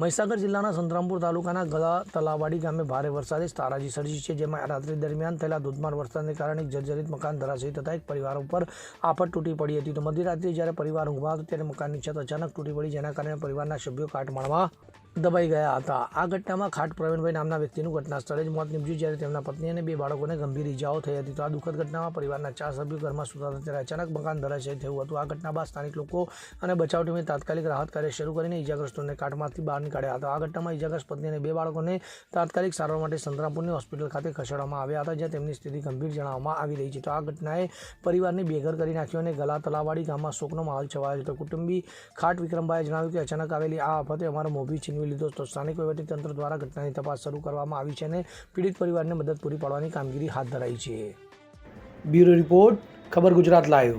મહીસાગર જિલ્લાના સંતરામપુર તાલુકાના ગળા તલાવાડી ગામે ભારે વરસાદે તારાજી સર્જી છે, જેમાં રાત્રિ દરમિયાન થયેલા ધોધમાર વરસાદને કારણે એક જર્જરિત મકાન ધરાશયી થતા એક પરિવાર ઉપર આફત તૂટી પડી હતી. તો મધ્યરાત્રિ જ્યારે પરિવાર ઊંઘવા હતો, ત્યારે મકાનની છત અચાનક તૂટી પડી, જેના કારણે પરિવારના સભ્યો કાટમાળમાં દબાઈ ગયા હતા. આ ઘટનામાં ખાટ પ્રવીણભાઈ નામના વ્યક્તિનું ઘટના સ્થળે જ મોત નિપજ્યું જ્યારે તેમના પત્ની અને બે બાળકોને ગંભીર ઇજાઓ થઈ હતી. તો આ દુઃખદ ઘટનામાં પરિવારના ચાર સભ્યો ઘરમાં સૂતા હતા. ત્યારે અચાનક મકાન ધરાશયી થયું હતું. આ ઘટના બાદ સ્થાનિક લોકો અને બચાવ ટીમે તાત્કાલિક રાહત કાર્ય શરૂ કરીને ઇજાગ્રસ્તોને કાટમાંથી બહાર નીકાળ્યા હતા. આ ઘટનામાં ઇજાગ્રસ્ત પત્ની અને બે બાળકોને તાત્કાલિક સારવાર માટે સંતરામપુરની હોસ્પિટલ ખાતે ખસેડવામાં આવ્યા હતા, જ્યાં તેમની સ્થિતિ ગંભીર જણાવવામાં આવી રહી છે. તો આ ઘટનાએ પરિવારને બેઘર કરી નાખ્યો અને ગલા તલાવાડી ગામમાં શોકનો માહોલ છવાયો હતો કુટુંબી ખાટ વિક્રમભાઈએ જણાવ્યું કે અચાનક આવેલી આ આફતે અમારો મોભી છીનવી લીધો તો સ્થાનિક તંત્ર દ્વારા ઘટનાની તપાસ શરૂ કરવામાં આવી છે અને પીડિત પરિવારને મદદ પૂરી પાડવાની કામગીરી હાથ ધરાઈ છે. બ્યુરો રિપોર્ટ, ખબર ગુજરાત લાઈવ.